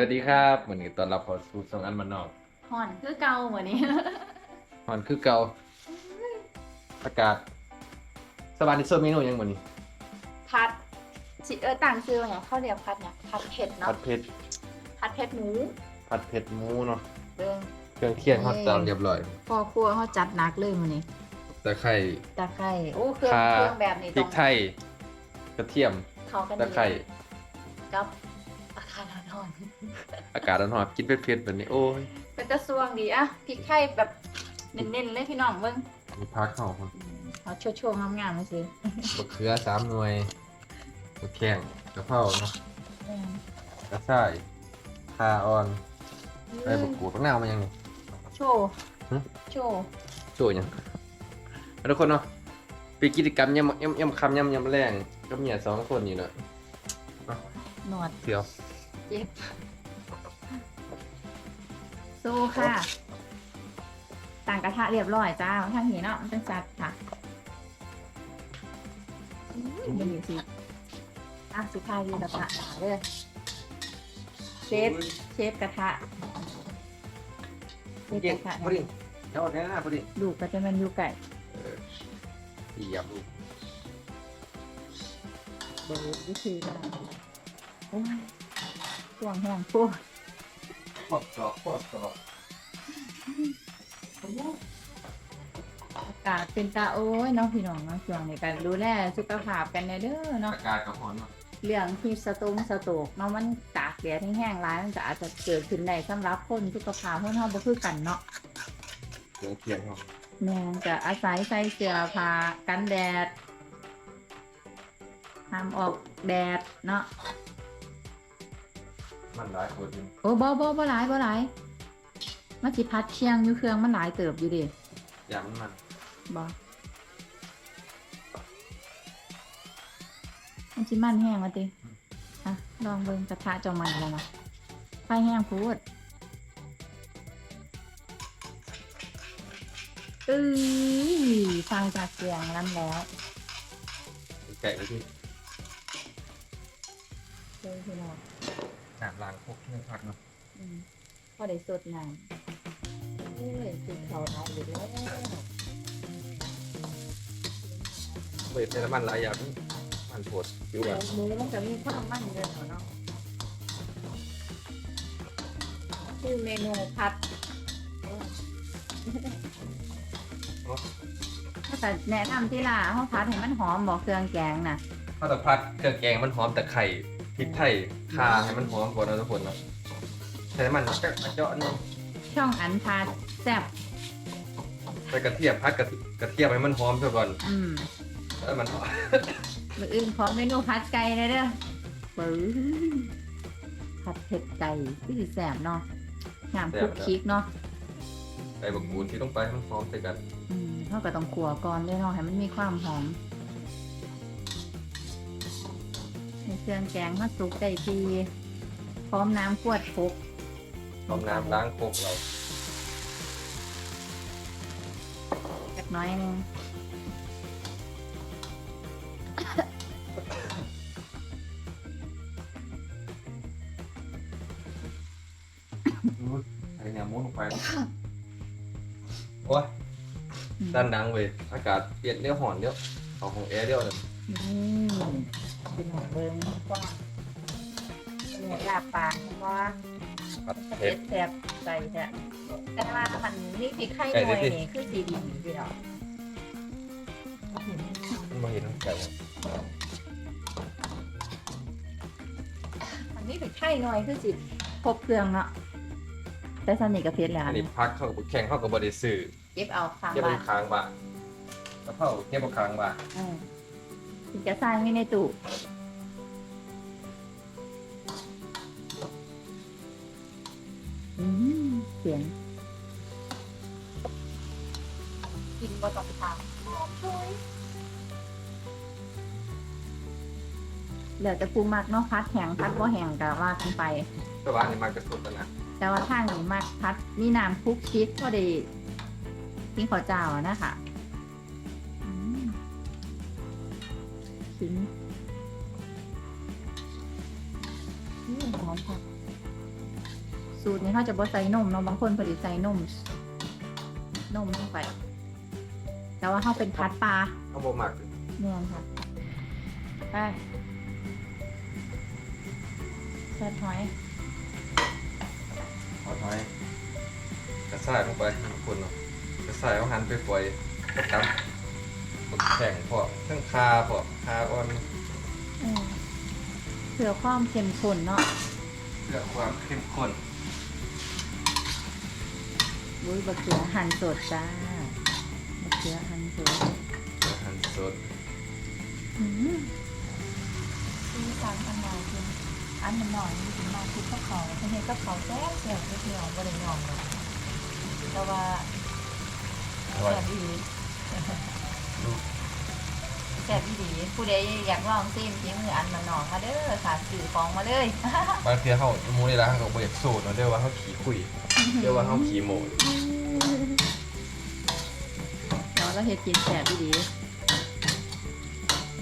วัสดีครับเหมือนตอนรับเขอสู่สองอันมันนอกห่อนคือเก่าเหมือนนี้ฮอนคือเก่าอากาศสบายดีเซอร์เมนูยังเหมือนนี้พัดสิเออต่างชื่อว่าไงข้าวเรียกพัดเนี่ยพัดเผ็ดเนาะผัดเผ็ดพัดเผ็ดหมูผัดเผ็ดหมูเนาะเรื่องเครื่องเคียงฮอตตามเรียบร้อยพ่อครัวเขาจัดหนักเลยมื้อนี้ตะไคร้ ตะไคร้โอ้เครื่องข่าเครื่องแบบนี้พริต้กองไทยกระเทียมเข้ากันดีตะไคร้กับอาคารนอนอากาศร้อนๆกินเผ็ดๆแบบนี้โอ้ยเป็นตะซวงดีอะพริกไทยแบบเน้นๆเลยพี่น้องเบิ่งมีพักเข้าคนเอาโชว์ๆงามๆมาสิบะเขือสามหน่วยบะแข้งกระเพราเนาะกระช่ายคาออนใส่บะกรูดมะนาวมายังนี่ โชว์หึ โชว์สวยยังเอาทุกคนเนาะไปกิจกรรมยำยำยำคำยำยำแรงก็เมียสองคนอยู่เนาะหนวดเดี๋ยว เจ็บสู้ค่ะต่างกระทะเรียบร้อยจ้าทางนี้เนาะมันจังจัดค่ะอุ้ยมันอยู่สิอะสุดท้ายดีกระทะหาเลยเชฟเชฟกระทะเชฟเก่กงระทะพอดีเดี๋ยวเอาแค่หน้าพอดีลูกก็จะมันอยู่ไก่เหยียบลูกเบอร์วิธีการโอ้ย ช่วงแห้งปูขอบจอกขอบจอกอากาศเป็นตาโอ้ยเน้องพี่น้องเนาะช่วงนี้กันดูแลสุขภาพกันแน่เด้อเนาะอากาศกับหอนเนาะเรื่องที่สตงสโตกเนาะมันตากแดดแห้งๆร้ายมันก็อาจจะเกิดขึ้นได้สำหรับคนสุขภาพคนเฮาบ่คือกันเนาะเสียงเทียงเนาะแม่นก็อาศัยใส่เสื้อผ้ากันแดดห้ามออกแดดเนาะ มันหลายคนอยู่โอ้บ่บ่บ่หลายบ่หลายมันสิพัดเคียงอยู่เครื่องมันหลายเติบอยู่เดิอย่างมันบ่มันสิมันแห้งมาติอะลองเบิ่งกระทะเจ้ามันแล้วเนาะไฟแห้งพูดเอ้ยฟังจากเสียงนั้นแล้ว แกะไปที่ เจอพี่น้อง หนามล้างพวกเครื่องพักเนาะอืมพอได้สดน้ำเอ้ยกินเขาวได้อยู่แล้วเปิดในน้ำมันหลายอย่างมันปวดอยู่แบบหมูมันจะมีความมันเยอะเนาะชื่อเมนูผัดถ้าแต่แนะนำที่ล่ะห้องพัดให้มันหอมบอกเครื่องแกงน่ะ ข้าวตะพัดเครื่องแกงมันหอมแต่ไข่ พริกไทยคาให้มันหอมก่อนนะทุกคนเนาะใช้น้ำมันจะเจาะนึงช่องอันพัดแซ่บใส่กระเทียมพัดกระกระเทียมให้มันหอมซะก่อนอืมแล้วมันหอมมืออื่นขอเมนูผัดไก่เลยเด้อปื้อผัดเผ็ดไก่ที่สิแซ่บเนาะงามคลุกคลิกเนาะใส่บักบูนที่ต้องไปให้มันหอมใส่กันอืมเท่ากับต้องขัวก่อนด้วยเนาะให้มันมีความหอม ในเครื่องแกงมาสุกได้ทีพร้อมน้ำขวดครกต้มน้ำล้างโคกเราจักหน้อยหนึงใส่เนื้อหมูลงไปโอ้ยด้านดังเว้ยอากาศเปลี่ยนเรียวหอนเดียวเอาของแอร์เดียวเลย อืม เป็นหัวเบิ้งกว้างเนี่ยลาบปลาว่าผัดเผ็เผ็ดดแซ่บใส่แท้แต่ว่ามันนี่พริกไข่หน่วยนี่คือสีดีพี่เนาะมาเห็นทั้งไก่อะมันนี่พริกไข่หน่วยคือสิครบเครื่องเนาะแต่สนิทกับเพชรแล้วอันนี้พักเข้ากับแข่งเข้ากับบริสื่อเก็บเอาข้างเก็บบ้าเป็นนค้างบ้านกระเพราเก็บเป็นค้างบ้าอืมถึงจะใส่ไม่ในตู้ สียงกินก็ต้องทำหอมช่วยเหลือแต่ปูมักเนาะพัดแห้งพัดบ่แห้งก็ว่ากันไป แต่ว่าอันนี้มันกระสุนนะแต่ว่าทางนี้มักพัดมีน้ำคลุกคิดพอดีกินข้าวเจ้าอะนะคะอืมชิ้นอืมหอมค่ะ สูตรนี้เขาจะบ่ใส่นมเนาะบางคนผลิตใส่นม นมลงไป แต่ว่าเขาเป็นพัดปลาเขาบ่มักเนี่ยค่ะไปเสิร์ฟหอยขอน้อยกระส่ายลงไปทุกคนเนาะกระส่ายเอาหันไปฝอยกระตั้มบักแข็งพอทั้งคาพอคาอ่อนเออเผื่อความเข้มข้นเนาะเพื่อความเข้มข้น บุ้ยบะเขือหั่นสดจ้าบะเขือหั่นสดอาหารสดอืมซื้อสามอันหน่อยคืออันมันหน่อยมีถึงมาคุกกับเขาเป็นไงกับเขาแซ่บแซ่บเที่ยวบริยอมเลยแต่ว่าอร่อยแซ่บดีแซ่บดีผู้ใดอยากลองซิมจิ้มมืออันมันหนองมาเด้อค่ะสื่อของมาเลยบางทีเขาหมูในร้านเขาบ่อยากสูตรเนาะเรียกว่าเขาขี่คุย เรียกว่าเขาขี่โมดเดี๋ยวเราเฮ็ดกินแซ่บดี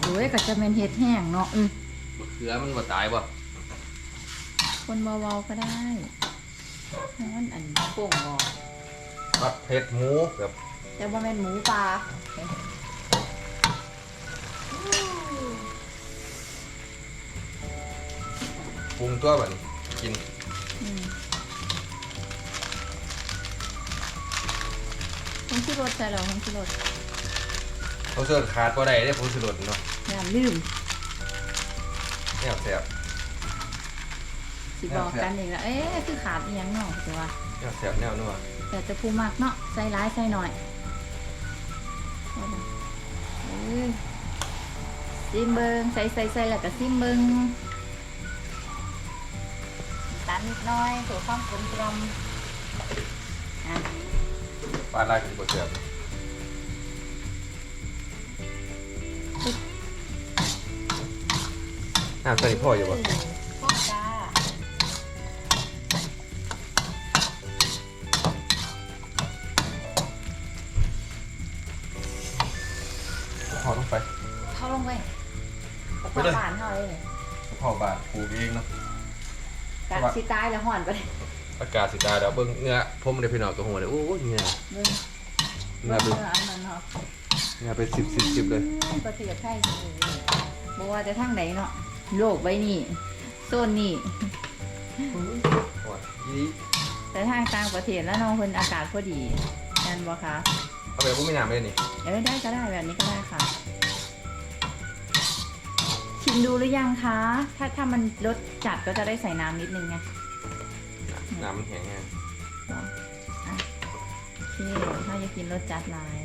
โอ้ยก็จะเป็นเฮ็ดแห้งเนาะอืมมะเขือมันบ่ตายบ่คนเบาๆก็ได้ให้มันอันโป่งบอกผัดเผ็ดหมูแบบแต่ว่าเป็นหมูปลาปรุงตัวแบบนี้กิน อืม งชูรสใส่แล้วผงชูรสเขาเสิร์ฟขาดบ่ได้ได้ผงชูรสเนาะอย่าลืมแนวแซ่บสิบอกกันอีกแล้วเอ๊ะคือขาดอีหยังเนาะแต่ว่าแนวแซ่บแนวนัวแต่จะผู้มากเนาะใส่ร้ายใส่หน่อยเอาล่ะเอ้ยซิมเบิงใส่ใส่ใส่แล้วก็ซิมเบิงตาลนิดหน้อยถูกความกลมกลอมอะ ปลาลายกินบ่แซ่บน้ำใส่พ่ออยู่บ่พ่อจ้าพ่อต้องไปเข้าลงไปไปเลยผ่านเข้าเลยพ่อบาทปลูกเองเนาะกาดสิตายแล้วห่อนไปเลย อากาศสิตายเดี๋ยวเบิ่งเนื้อผมได้พี่น้องกับหัวเลยโอ้ยเนื้อเบิ่งเนื้อเป็นเออันนั้นเนาะเนื้อเป็นสิบสิบสิบเลยประเทศไทยบอกว่าจะทางไหนเนาะโลกใบนี้โซนนี้โอ้ยอีนี้แต่ทางต่างประเทศแล้วเน้องคนอากาศพอดีนั่นบ่คะเอาไปผมไม่น้ำเลยนี่เออได้ก็ได้แบบนี้ก็ได้ค่ะชิมดูหรือยังคะ ถ้าถ้ามันรสจัดก็จะได้ใส่น้ำนิดนึงไง น้ำมันแห้งไงอะโอเคถ้าจะกินรสจัดหลาย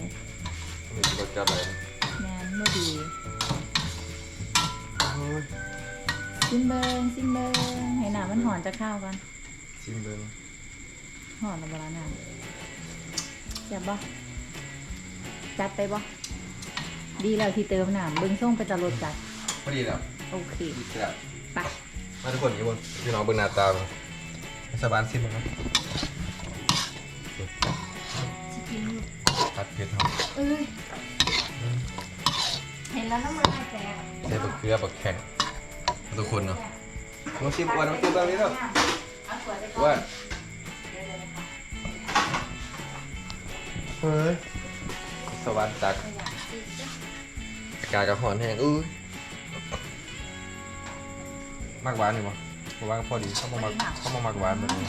มีรสจัดเลยแมนไม่ดีโอ้ยซิมเบิงซิมเบิงให้น้ำมันหอนจะข้าวก่อนชิมเบิ่งหอนแล้วบละน้ำจับบ่จัดไปบ่ดีแล้วที่เติมน้ำเบิ้งส่งไปจะรสจัดพอดีแล้วโอเค ดีแล้วไป มาทุกคนอยู่บนพี่น้องเบิ่งหน้าตาบ่ให้ สบานซิมมั้งครับสิกินอยู่ผัดเผ็ดเนาะเอ้ยเห็นแล้วน้ำมันแตกใส่บักเกลือบักแข็งทุกคนเนาะมาชิมก่อนมาชิมตอนนี้แล้วเอาขวดไปก่ว่าอนเดี๋ยวเดี๋ยวนะคะเฮ้ยสวรรค์ตักขยะสิจ้ะอากาศก็ร้อนแห้งอุ้ยมากหวานอยู่บ่ บ่หวานก็พอดีเขาบ่มักเขาบ่มักหวานแบบนี้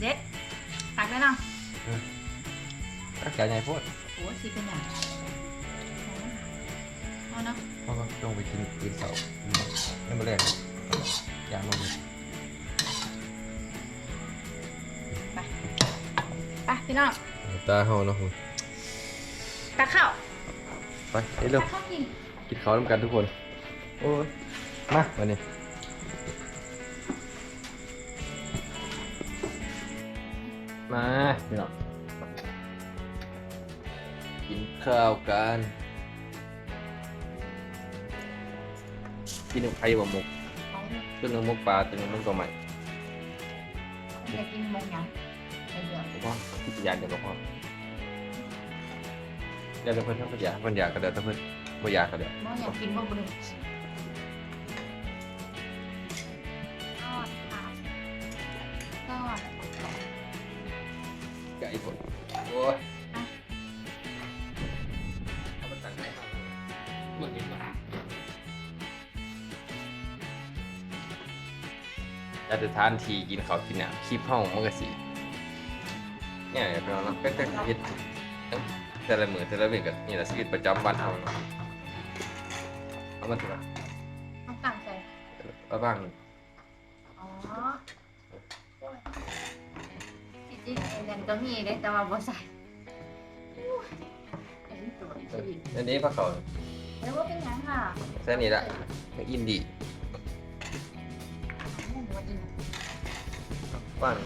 เด็ดตักได้เนาะอากาศใหญ่โพดโอ้สิเป็นอย่างเอาเนาะเขาก็ต้องไปกินคืนเสาร์นี่มาแรงยางลงไปพี่น้องตาเฮาเนาะคุณตักข้าวไปเอ้ยเร็วตักข้าวกินกินข้าวน้ำกันทุกคน โอ้ย มาวันนี้มาพี่น้องกินข้าวกันกินหนึ่งไข่บะหมกเอาตัวหนึ่งหมกปลาตัวหนึ่งหมกตัวใหม่อยากกินมงยังไปเดี๋ยวผมว่าที่ยานเดี๋ยวก็พอเดี๋ยวเพิ่นทั้งพยาเพิ่นอยากก็เดี๋ยวเพิ่นบ่อยากก็เดี๋ยวมองอยากกินบ่บุญท เมื่อกี้ว่าอยากจะทานทีกินข้าวกินน้ำคลิปห้องมันก็สิเนี่ยเป็นเราเป็นแต่ชีวิตแต่ละมือแต่ละเวันก็นี่แหละชีวิตประจำวันเฮาเนาะเอามาเถอะต้องตั้งใจเอาบ้างอ๋อจริงๆไอ้เรนก็มีได้แต่ว่าบ่ใส่อันนี้ตัวจริงอันนี้พระเขา แล้วว่าเป็นยังค่ะแค่นี้ละไม่อินดีหมูอินบ้าง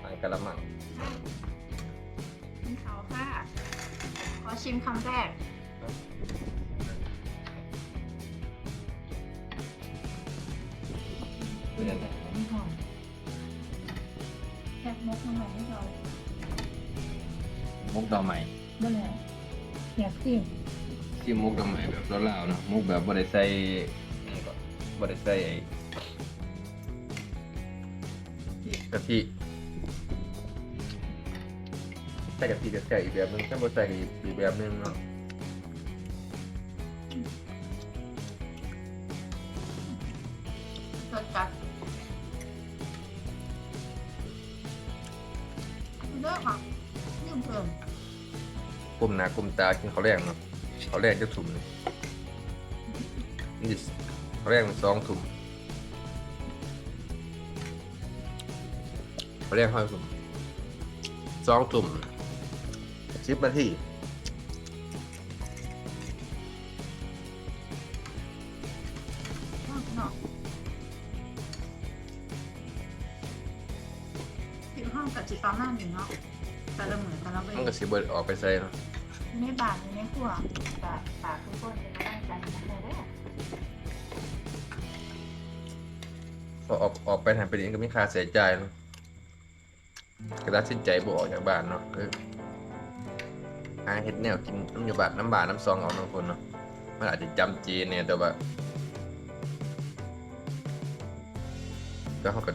ไปกะละมังนี่เขาค่ะ ขอชิมคำแรก เป็นยังไงนี่หอมแค่มกทำไมให้เรามุกดอกไม้เมื่ อไหร่อยากกินที่มุกทำไมแบบลาวๆเนาะมุกแบบบริใส่นี่ก็บริใส่ไอ้กะทิใส่กะทิจะใส่อีกแบบนึงถ้าบ่ใส่ก็อีกแบบนึงเนาะ มหน้ากลุ่มตากินข้าวแรกเนาะข้าวแรกจะถุ่มหนึงนี่ข้าวแรกมันสองถุ่มข้าวแรกห้อยถุ่มสองถุ่มสิบนาทีเนาะสิบห้องกับจิตประมาณหนึ่งเนาะแต่ละเหมือนแต่ละเวมันก็สิเบิดออกไปใส่เนาะ ในบาทในครัวปากปากทุกคนเป็นกำลังใจนะเด้อพอออกออกไปทางไปเรียนก็มีค่าเสียใจเนาะก็ตัดสินใจบ่ออกจากบ้านเนาะคือหาเฮ็ดแนวกินน้ำอยู่บานน้ำบานน้ำซองเอาเนาะคนเนาะมันอาจจะจำจีนเนี่ยแต่ว่าก็เขาก็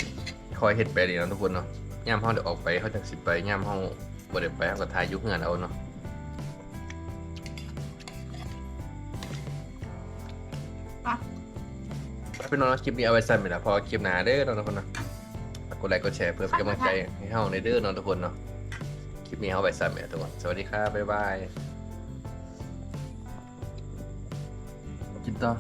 คอยเฮ็ดไปดีเนาะทุกคนเนาะย่ามเฮาได้ออกไปเขาจักสิไปย่ามเฮาบ่ได้ไปเขาก็ทายยุคเงินเอาเนาะ พี่น้องคลิปนี้เอาไว้สั้นไปละพอคลิปหน้าเด้อเนาะทุกคนเนาะฝากกดไลค์กดแชร์เพื่อเป็นกำลังใจให้เฮาในเด้อเนาะทุกคนเนาะคลิปนี้เอาไว้สั้นไปละทุกคนสวัสดีครับบ๊ายบายกินต่อ